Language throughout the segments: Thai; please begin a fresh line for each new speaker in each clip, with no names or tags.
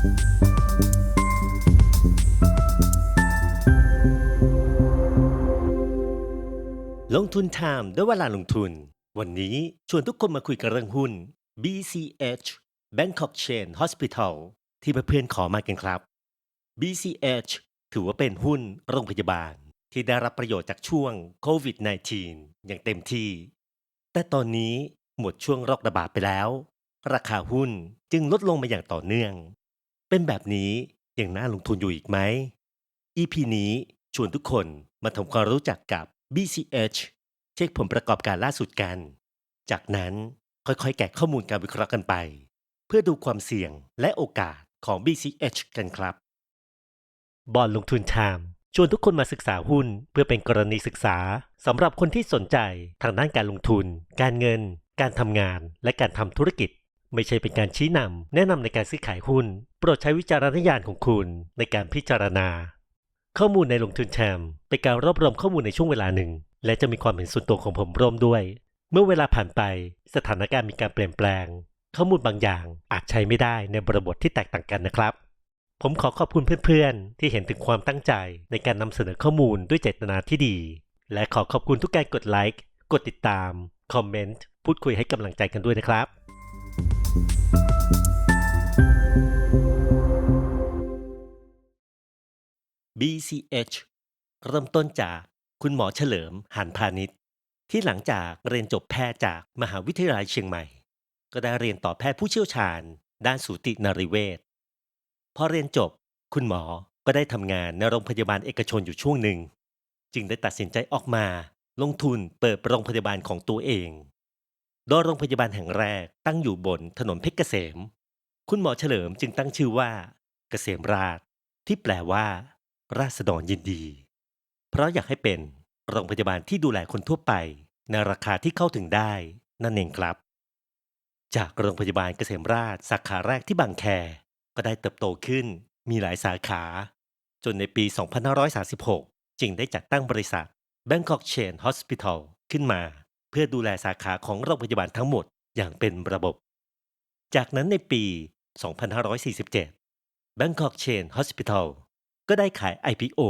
ลงทุนไทม์ด้วยเวลาลงทุน วันนี้ชวนทุกคนมาคุยกันเรื่องหุ้น BCH Bangkok Chain Hospital ที่เพื่อนๆขอมากันครับ BCH ถือว่าเป็นหุ้นโรงพยาบาล ที่ได้รับประโยชน์จากช่วงโควิด -19 อย่างเต็มที่ แต่ตอนนี้หมดช่วงโรคระบาดไปแล้ว ราคาหุ้นจึงลดลงมาอย่างต่อเนื่อง เป็นแบบนี้ยังน่าลงทุนอยู่อีกไหม EP นี้ชวนทุกคนมาทำความรู้จักกับ BCH เช็คผลประกอบการล่าสุดกัน จากนั้นค่อยๆ แกะข้อมูลการวิเคราะห์กันไป เพื่อดูความเสี่ยงและโอกาสของ BCH กันครับ บอลลงทุนไทม์ชวนทุกคนมาศึกษาหุ้นเพื่อเป็นกรณีศึกษาสำหรับคนที่สนใจทางด้านการลงทุน การเงิน การทำงาน และการทำธุรกิจ ไม่ใช่เป็นการชี้นำแนะนำในการซื้อขายหุ้น โปรดใช้วิจารณญาณของคุณในการพิจารณา ข้อมูลในลงทุนแชมเป็นการรวบรวมข้อมูลในช่วงเวลาหนึ่ง และจะมีความเห็นส่วนตัวของผมร่วมด้วย เมื่อเวลาผ่านไปสถานการณ์มีการเปลี่ยนแปลง ข้อมูลบางอย่างอาจใช้ไม่ได้ในบริบทที่แตกต่างกันนะครับ ผมขอขอบคุณเพื่อนๆ ที่เห็นถึงความตั้งใจในการนำเสนอข้อมูลด้วยเจตนาที่ดี และขอขอบคุณทุกการกดไลค์กดติดตามคอมเมนต์พูดคุยให้กำลังใจกันด้วยนะครับ BCH เริ่มต้นจากคุณหมอเฉลิมหันพาณิชย์ ที่หลังจากเรียนจบแพทย์จากมหาวิทยาลัยเชียงใหม่ ก็ได้เรียนต่อแพทย์ผู้เชี่ยวชาญ ด้านสูตินรีเวชพอเรียนจบคุณหมอก็ได้ทำงานในโรงพยาบาลเอกชนอยู่ช่วงหนึ่ง จึงได้ตัดสินใจออกมา ลงทุนเปิดโรงพยาบาลของตัวเอง โดยโรงพยาบาลแห่งแรกตั้งอยู่บนถนนเพชรเกษม คุณหมอเฉลิมจึงตั้งชื่อว่า เกษมราช ที่แปลว่า ราษฎรยินดี เพราะอยากให้เป็นโรงพยาบาลที่ดูแลคนทั่วไป ในราคาที่เข้าถึงได้ นั่นเองครับ จากโรงพยาบาลเกษมราชสาขาแรกที่บางแค ก็ได้เติบโตขึ้น มีหลายสาขา จนในปี 2536 จึงได้จัดตั้งบริษัท Bangkok Chain Hospital ขึ้นมา เพื่อดูแลสาขาของโรงพยาบาลทั้งหมดอย่างเป็นระบบ จากนั้นในปี 2547 Bangkok Chain Hospital ก็ได้ขาย IPO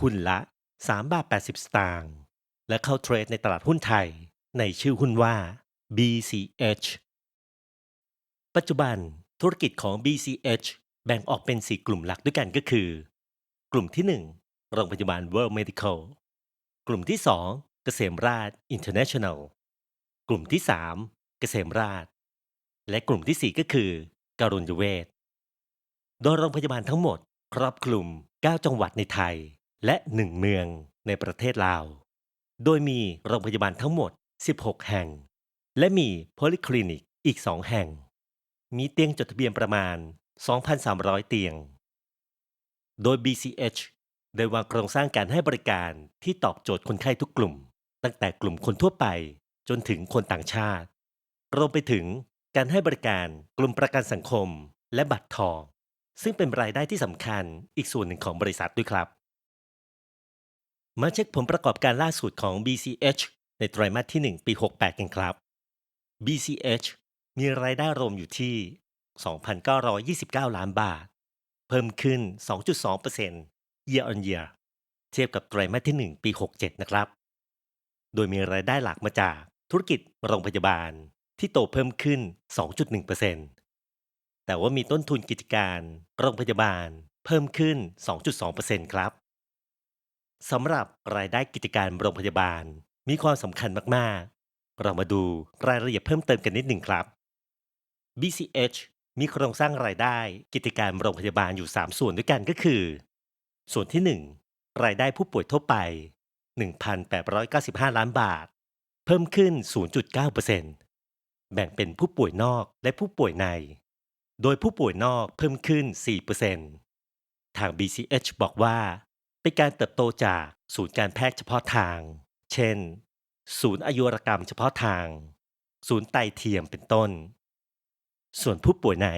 หุ้นละ 3 บาท 80 สตางค์ และเข้าเทรดในตลาดหุ้นไทย ในชื่อหุ้นว่า BCH ปัจจุบันธุรกิจของ BCH แบ่งออกเป็น 4 กลุ่มหลักด้วยกันก็คือ กลุ่มที่ 1 โรงพยาบาล World Medical กลุ่มที่ 2 เกษมราช International กลุ่มที่ 3 เกษมราช และกลุ่มทีสี่4 ก็คือ การุญเวชโดยโรงพยาบาลทั้งหมด ครอบคลุม 9 จังหวัดในไทย และ 1 เมืองในประเทศลาว โดยมีโรงพยาบาลทั้งหมด 16 แห่ง และมีโพลิคลินิกอีก 2 แห่ง มีเตียงจดทะเบียนประมาณ 2,300 เตียง โดย BCH ได้วางโครงสร้างการให้บริการที่ตอบโจทย์คนไข้ทุกกลุ่ม ตั้งแต่กลุ่มคนทั่วไปจนถึงคนต่างชาติ รวมไปถึงการให้บริการกลุ่มประกันสังคมและบัตรทอง ซึ่งเป็นรายได้ที่สำคัญอีกส่วนหนึ่งของบริษัทด้วยครับ มาเช็คผลประกอบการล่าสุดของ BCH ในไตรมาสที่ 1 ปี 68 กันครับ BCH มีรายได้รวมอยู่ที่ 2,929 ล้านบาท เพิ่มขึ้น 2.2% year on year เทียบกับไตรมาสที่ 1 ปี 67 นะครับ โดยมีรายได้หลักมาจากธุรกิจโรงพยาบาลที่โตเพิ่มขึ้น 2.1% แต่ว่ามีต้นทุนกิจการ โรงพยาบาล เพิ่มขึ้น 2.2%ครับสำหรับรายได้กิจการโรงพยาบาล มีความสำคัญมาก ๆ เรามาดูรายละเอียดเพิ่มเติมกันนิดหนึ่งครับ BCH มีโครงสร้างรายได้กิจการโรงพยาบาลอยู่ 3 ส่วนด้วยกันก็คือ ส่วนที่ 1 รายได้ผู้ป่วยทั่วไป 1,895 ล้านบาท เพิ่มขึ้น 0.9%แบ่งเป็นผู้ป่วยนอกและผู้ป่วยใน โดยผู้ป่วยนอกเพิ่มขึ้น 4%ทาง BCH บอกว่า เป็นการเติบโตจากศูนย์การแพทย์เฉพาะทาง เช่น ศูนย์อายุรกรรมเฉพาะทาง ศูนย์ไตเทียมเป็นต้น ส่วนผู้ป่วยใน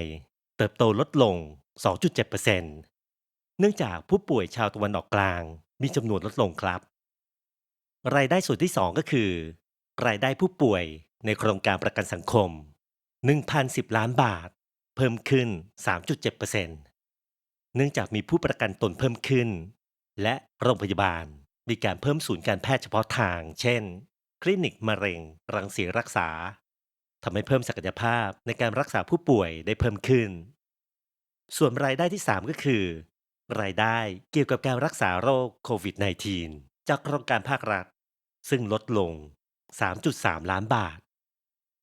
เติบโตลดลง 2.7%เนื่องจากผู้ป่วยชาวตะวันออกกลางมีจำนวนลดลงครับ รายได้ส่วนที่ 2 ก็คือ รายได้ผู้ป่วยในโครงการประกันสังคม 1,010 ล้านบาท เพิ่มขึ้น 3.7%เนื่องจากมีผู้ประกันตนเพิ่มขึ้น และโรงพยาบาลมีการเพิ่มศูนย์การแพทย์เฉพาะทาง เช่น คลินิกมะเร็ง รังสีรักษาทำให้เพิ่มศักยภาพในการรักษาผู้ป่วยได้เพิ่มขึ้น ส่วนรายได้ที่ 3 ก็คือ รายได้เกี่ยวกับการรักษาโรคโควิด -19 จากโครงการภาครัฐ ซึ่งลดลง 3.3 ล้านบาท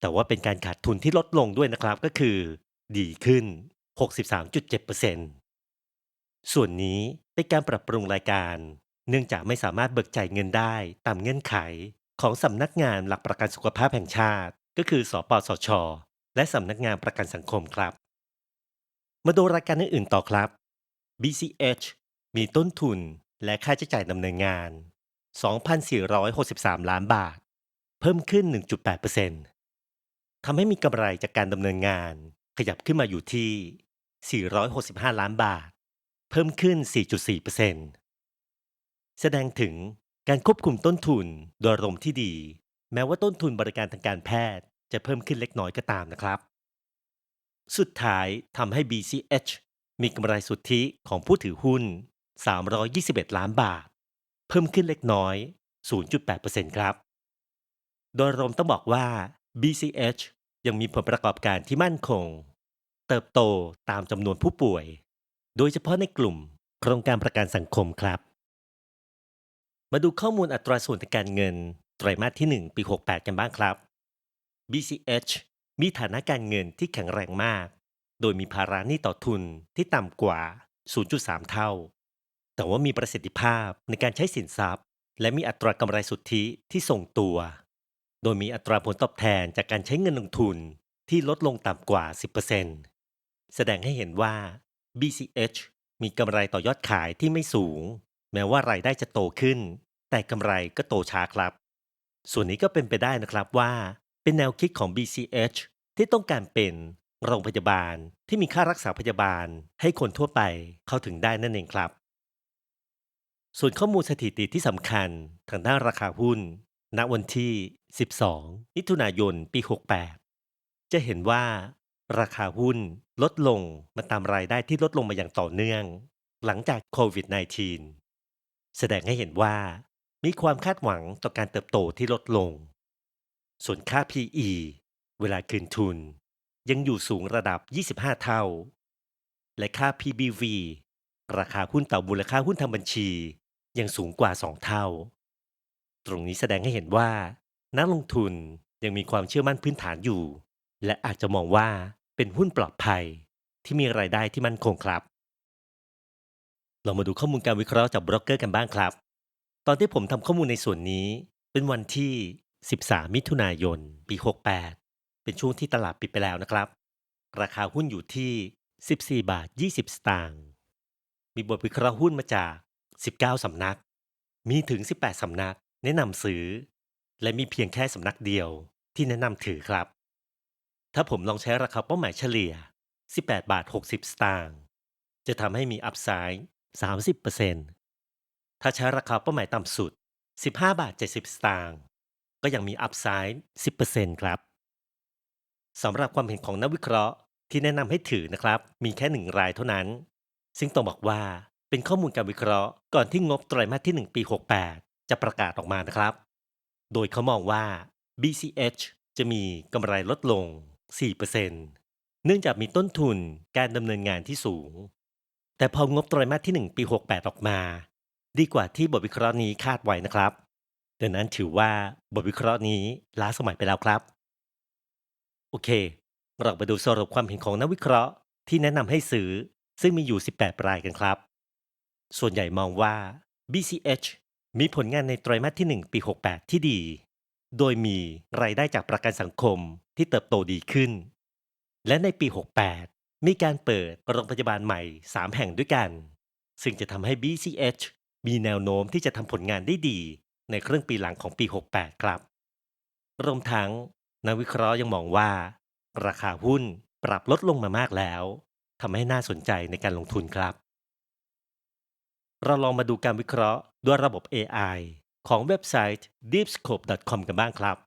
แต่ว่าเป็นการขาดทุนที่ลดลงด้วยนะครับก็คือ ดีขึ้น 63.7%ส่วนนี้เป็นการปรับปรุงรายการ เนื่องจากไม่สามารถเบิกจ่ายเงินได้ตามเงื่อนไข ของสำนักงานหลักประกันสุขภาพแห่งชาติ ก็คือ สปสช และสำนักงานประกันสังคมครับ มาดูรายการอื่นๆต่อครับ BCH มีต้นทุนและค่าใช้จ่ายดำเนินงาน 2,463 ล้านบาท เพิ่มขึ้น 1.8%ทำให้มีกำไรจากการดำเนินงาน ขยับขึ้นมาอยู่ที่ 465 ล้านบาท เพิ่มขึ้น 4.4%แสดงถึงการควบคุมต้นทุนโดยอารมที่ดี แม้ว่าต้นทุนบริการทางการแพทย์จะเพิ่มขึ้นเล็กน้อยก็ตามนะครับ สุดท้ายทำให้ BCH มีกำไรสุทธิของผู้ถือหุ้น 321 ล้านบาท เพิ่มขึ้นเล็กน้อย 0.8%ครับ โดยรวมต้องบอกว่า BCH ยังมีผลประกอบการที่มั่นคง เติบโตตามจำนวนผู้ป่วย โดยเฉพาะในกลุ่มโครงการประกันสังคมครับ มาดูข้อมูลอัตราส่วนทางการเงิน ไตรมาสที่ 1 ปี 68 กันบ้างครับ BCH มีฐานะการเงินที่แข็งแรงมาก โดยมีภาระหนี้ต่อทุนที่ต่ำกว่า 0.3 เท่า แต่ว่ามีประสิทธิภาพในการใช้สินทรัพย์ และมีอัตรากำไรสุทธิที่ทรงตัว โดยมีอัตราผลตอบแทนจากการใช้เงินลงทุนที่ลดลงต่ำกว่า 10%แสดงให้เห็นว่า BCH มีกำไรต่อยอดขายที่ไม่สูง แม้ว่ารายได้จะโตขึ้น แต่กำไรก็โตช้าครับ ส่วนนี้ก็เป็นไปได้นะครับว่า เป็นแนวคิดของ BCH ที่ต้องการเป็นโรงพยาบาลที่มีค่ารักษาพยาบาลให้คนทั่วไปเข้าถึงได้นั่นเองครับ ส่วนข้อมูลสถิติที่สำคัญทางด้านราคาหุ้น ณวันที่ 12มิถุนายน ปี 68 จะเห็นว่า ราคาหุ้นลดลงมาตามรายได้ที่ลดลงมาอย่างต่อเนื่อง หลังจากโควิด -19 แสดงให้เห็นว่า มีความคาดหวังต่อการเติบโตที่ลดลง ส่วนค่า PE เวลาคืนทุน ยังอยู่สูงระดับ 25 เท่า และค่า PBV ราคาหุ้นต่อมูลค่าหุ้นทางบัญชี ยังสูงกว่า 2 เท่า ตรงนี้แสดงให้เห็นว่า นักลงทุนยังมีความเชื่อมั่นพื้นฐานอยู่ และอาจจะมองว่าเป็นหุ้นปลอดภัยที่มีรายได้ที่มั่นคงครับ เรามาดูข้อมูลการวิเคราะห์จากบรกเกอร์กันบ้างครับ ตอนที่ผมทำข้อมูลในส่วนนี้ เป็นวันที่ 13 มิถุนายน ปี 68 เป็นช่วงที่ตลาดปิดไปแล้วนะครับ ราคาหุ้นอยู่ที่ 14 บาท 20 สตางค์ มีบทวิเคราะห์หุ้นมาจาก 19 สำนัก มีถึง 18 สำนัก แนะนำซื้อ และมีเพียงแค่สำนักเดียวที่แนะนำถือครับ ถ้าผมลองใช้ราคาเป้าหมายเฉลี่ย 18 บาท 60 สตางค์จะทำให้มีอัพไซด์30%ถ้าใช้ราคาเป้าหมายต่ำสุด 15 บาท 70 สตางค์ก็ยังมีอัพไซด์10%ครับสำหรับความเห็นของนักวิเคราะห์ที่แนะนำให้ถือนะครับ มีแค่หนึ่งรายเท่านั้น ซึ่งต้องบอกว่าเป็นข้อมูลการวิเคราะห์ก่อนที่งบไตรมาสที่ 1 ปี 68 จะประกาศออกมานะครับ โดยเขามองว่า BCH จะมีกำไรลดลง 4%เนื่องจากมีต้นทุนการดำเนินงานที่สูง แต่พองบไตรมาสที่ 1 ปี 68 ออกมา ดีกว่าที่บทวิเคราะห์นี้คาดไว้นะครับ ดังนั้นถือว่าบทวิเคราะห์นี้ล้าสมัยไปแล้วครับ โอเค เราไปดูสรุปความเห็นของนักวิเคราะห์ที่แนะนำให้ซื้อซึ่งมีอยู่ 18 รายกันครับ ส่วนใหญ่มองว่า BCH มีผลงานในไตรมาสที่ 1 ปี 68 ที่ดี โดยมีรายได้จากประกันสังคมที่เติบโตดีขึ้น และในปี 68 มีการเปิดโรงพยาบาลใหม่ 3 แห่งด้วยกัน ซึ่งจะทำให้ BCH มีแนวโน้มที่จะทำผลงานได้ดี ในครึ่งปีหลังของปี 68 ครับ รวมทั้งนักวิเคราะห์ยังมองว่า ราคาหุ้นปรับลดลงมามากแล้วทำให้น่าสนใจในการลงทุนครับ เราลองมาดูการวิเคราะห์ด้วยระบบ AI ของเว็บไซต์ deepscope.com กันบ้างครับ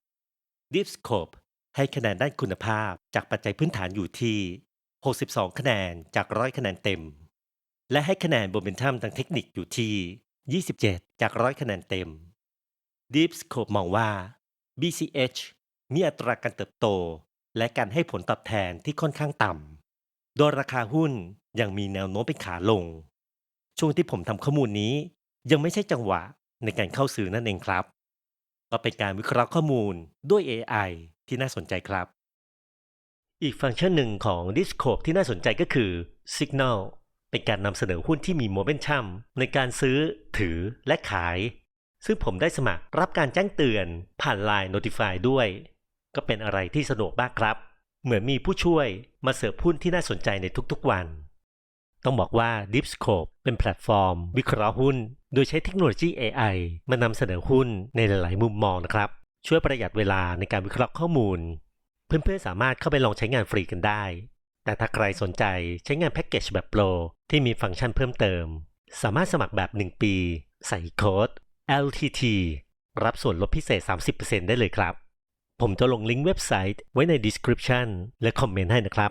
Deepscope ให้คะแนนด้านคุณภาพจากปัจจัยพื้นฐานอยู่ที่ 62 คะแนนจาก100คะแนนเต็ม และให้คะแนนโมเมนตัมทางเทคนิคอยู่ที่ 27 จาก100คะแนนเต็ม Deep Scope มองว่า BCH มีอัตราการเติบโต และการให้ผลตอบแทนที่ค่อนข้างต่ำ โดยราคาหุ้นยังมีแนวโน้มเป็นขาลง ช่วงที่ผมทำข้อมูลนี้ ยังไม่ใช่จังหวะในการเข้าซื้อนั่นเองครับ ก็เป็นการวิเคราะห์ข้อมูลด้วย AI ที่น่าสนใจครับ อีกฟังก์ชันหนึ่งของ Discord ที่น่าสนใจก็คือ Signal เป็นการนำเสนอหุ้นที่มีโมเมนตัมในการซื้อ ถือและขาย ซึ่งผมได้สมัครรับการแจ้งเตือนผ่าน Line Notify ด้วย ก็เป็นอะไรที่สะดวกมากครับ เหมือนมีผู้ช่วยมาเสิร์ฟหุ้นที่น่าสนใจในทุกๆวัน ต้องบอกว่า Deepscope เป็นแพลตฟอร์ม วิเคราะห์หุ้น โดยใช้เทคโนโลยี AI มานำเสนอหุ้นในหลาย ๆ มุมมองนะครับ ช่วยประหยัดเวลาในการวิเคราะห์ข้อมูล เพื่อน ๆ สามารถเข้าไปลองใช้งานฟรีกันได้ แต่ถ้าใครสนใจใช้งานแพ็กเกจแบบโปรที่มีฟังก์ชันเพิ่มเติม สามารถสมัครแบบ 1 ปี ใส่โค้ด LTT รับส่วนลดพิเศษ 30%ได้เลยครับ ผมจะลงลิงก์เว็บไซต์ไว้ใน description และคอมเมนต์ให้นะครับ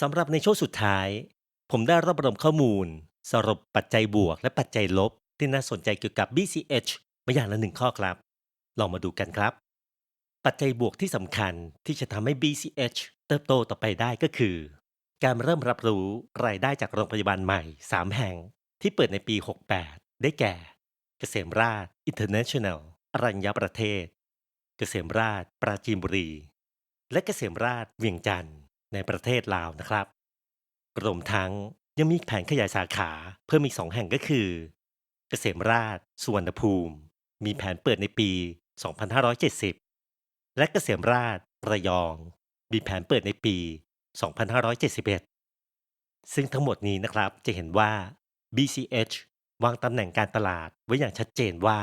สำหรับในช่วงสุดท้าย ผมได้รวบรวมข้อมูล สรุปปัจจัยบวกและปัจจัยลบ ที่น่าสนใจเกี่ยวกับ BCH มาอย่างละหนึ่งข้อครับ ลองมาดูกันครับ ปัจจัยบวกที่สำคัญที่จะทำให้ BCH เติบโตต่อไปได้ก็คือ การเริ่มรับรู้รายได้จากโรงพยาบาลใหม่ 3 แห่ง ที่เปิดในปี 68 ได้แก่ เกษมราช International อรัญญประเทศ เกษมราช ปราจีนบุรี และเกษมราช เวียงจันทร์ ในประเทศลาวนะครับรวมทั้งยังมีแผนขยายสาขาเพิ่มอีกสองแห่งก็คือ เกษมราชสุวรรณภูมิ มีแผนเปิดในปี 2570 และเกษมราชระยอง มีแผนเปิดในปี 2571 ซึ่งทั้งหมดนี้นะครับจะเห็นว่า BCH วางตำแหน่งการตลาดไว้อย่างชัดเจนว่า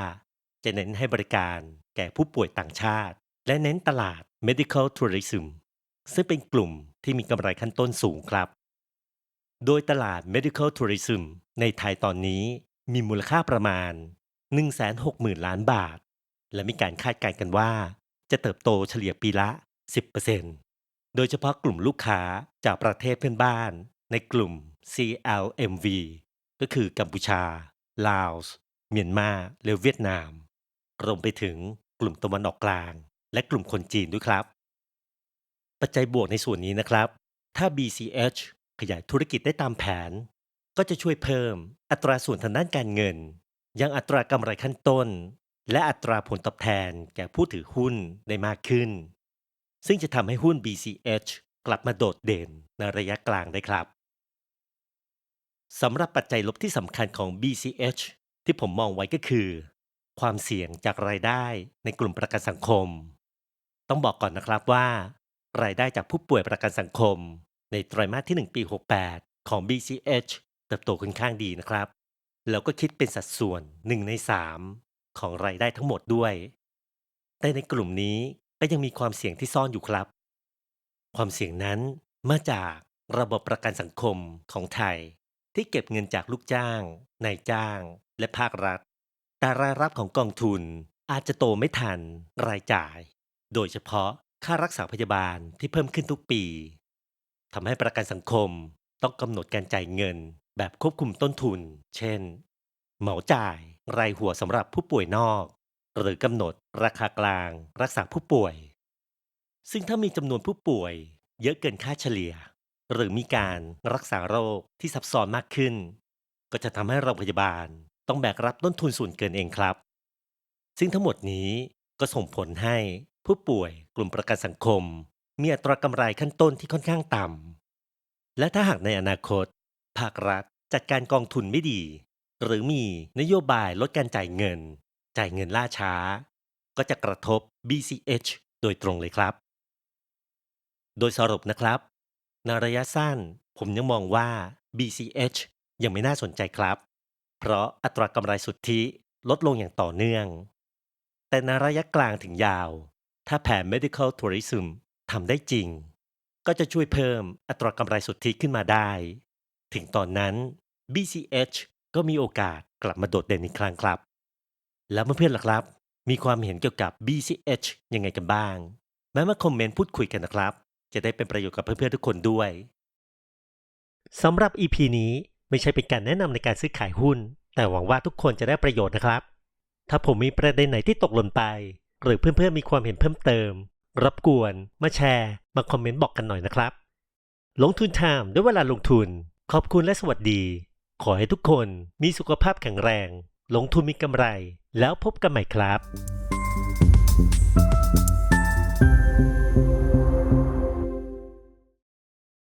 จะเน้นให้บริการแก่ผู้ป่วยต่างชาติ และเน้นตลาด medical tourism ซึ่งเป็นกลุ่มที่มีกำไรขั้นต้นสูงครับ โดยตลาด medical tourism ในไทยตอนนี้มีมูลค่าประมาณ 160,000 ล้านบาท และมีการคาดการณ์กันว่า จะเติบโตเฉลี่ยปีละ 10%โดยเฉพาะกลุ่มลูกค้าจากประเทศเพื่อนบ้านในกลุ่ม CLMV ก็คือกัมพูชา ลาวส์เมียนมาและเวียดนามรวมไปถึงกลุ่มตะวันออกกลาง และกลุ่มคนจีนด้วยครับ ปัจจัยบวกในส่วนนี้นะครับ ถ้า BCH ขยายธุรกิจได้ตามแผน ก็จะช่วยเพิ่มอัตราส่วนทางด้านการเงิน ยังอัตรากำไรขั้นต้น และอัตราผลตอบแทนแก่ผู้ถือหุ้นได้มากขึ้น ซึ่งจะทำให้หุ้น BCH กลับมาโดดเด่นในระยะกลางได้ครับสำหรับปัจจัยลบที่สำคัญของ BCH ที่ผมมองไว้ก็คือ ความเสี่ยงจากรายได้ในกลุ่มประกันสังคม ต้องบอกก่อนนะครับว่า รายได้จากผู้ป่วยประกันสังคม ในไตรมาสที่ 1 ปี 68 ของ BCH เติบโตค่อนข้างดีนะครับ แล้วก็คิดเป็นสัดส่วน 1 ใน 3 ของรายได้ทั้งหมดด้วย แต่ในกลุ่มนี้ก็ยังมีความเสี่ยงที่ซ่อนอยู่ครับ ความเสี่ยงนั้นมาจากระบบประกันสังคมของไทย ที่เก็บเงินจากลูกจ้าง นายจ้าง และภาครัฐ แต่รายรับของกองทุนอาจจะโตไม่ทันรายจ่าย โดยเฉพาะ ค่ารักษาพยาบาลที่เพิ่มขึ้นทุกปีทำให้ประกันสังคมต้องกำหนดการจ่ายเงินแบบควบคุมต้นทุน เช่น เหมาจ่ายรายหัวสำหรับผู้ป่วยนอก หรือกำหนดราคากลางรักษาผู้ป่วย ซึ่งถ้ามีจำนวนผู้ป่วย เยอะเกินค่าเฉลี่ย หรือมีการรักษาโรคที่ซับซ้อนมากขึ้น ก็จะทำให้โรงพยาบาลต้องแบกรับต้นทุนส่วนเกินเองครับ ซึ่งทั้งหมดนี้ก็ส่งผลให้ ผู้ป่วยกลุ่มประกันสังคม มีอัตรากำไรขั้นต้นที่ค่อนข้างต่ำ และถ้าหากในอนาคต ภาครัฐจัดการกองทุนไม่ดี หรือมีนโยบายลดการจ่ายเงิน จ่ายเงินล่าช้า ก็จะกระทบ BCH โดยตรงเลยครับ โดยสรุปนะครับในระยะสั้นผมยังมองว่า BCH ยังไม่น่าสนใจครับ เพราะอัตรากำไรสุทธิลดลงอย่างต่อเนื่อง แต่ในระยะกลางถึงยาว ถ้าแผน medical tourism ทำได้จริง ก็จะช่วยเพิ่มอัตรากำไรสุทธิขึ้นมาได้ ถึงตอนนั้น BCH ก็มีโอกาสกลับมาโดดเด่นอีกครั้งครับ แล้วเพื่อนๆล่ะครับ มีความเห็นเกี่ยวกับ BCH ยังไงกันบ้าง แม้มาคอมเมนต์พูดคุยกันนะครับ จะได้เป็นประโยชน์กับเพื่อนๆทุกคนด้วยสำหรับ EP นี้ไม่ใช่เป็นการแนะนำในการซื้อขายหุ้น แต่หวังว่าทุกคนจะได้ประโยชน์นะครับ ถ้าผมมีประเด็นไหนที่ตกหล่นไป หรือเพื่อนๆมีความเห็นเพิ่มเติม รับกวน มาแชร์ มาคอมเมนต์บอกกันหน่อยนะครับ ลงทุนไทม์ด้วยเวลาลงทุน ขอบคุณและสวัสดี ขอให้ทุกคนมีสุขภาพแข็งแรง ลงทุนมีกำไร แล้วพบกันใหม่ครับ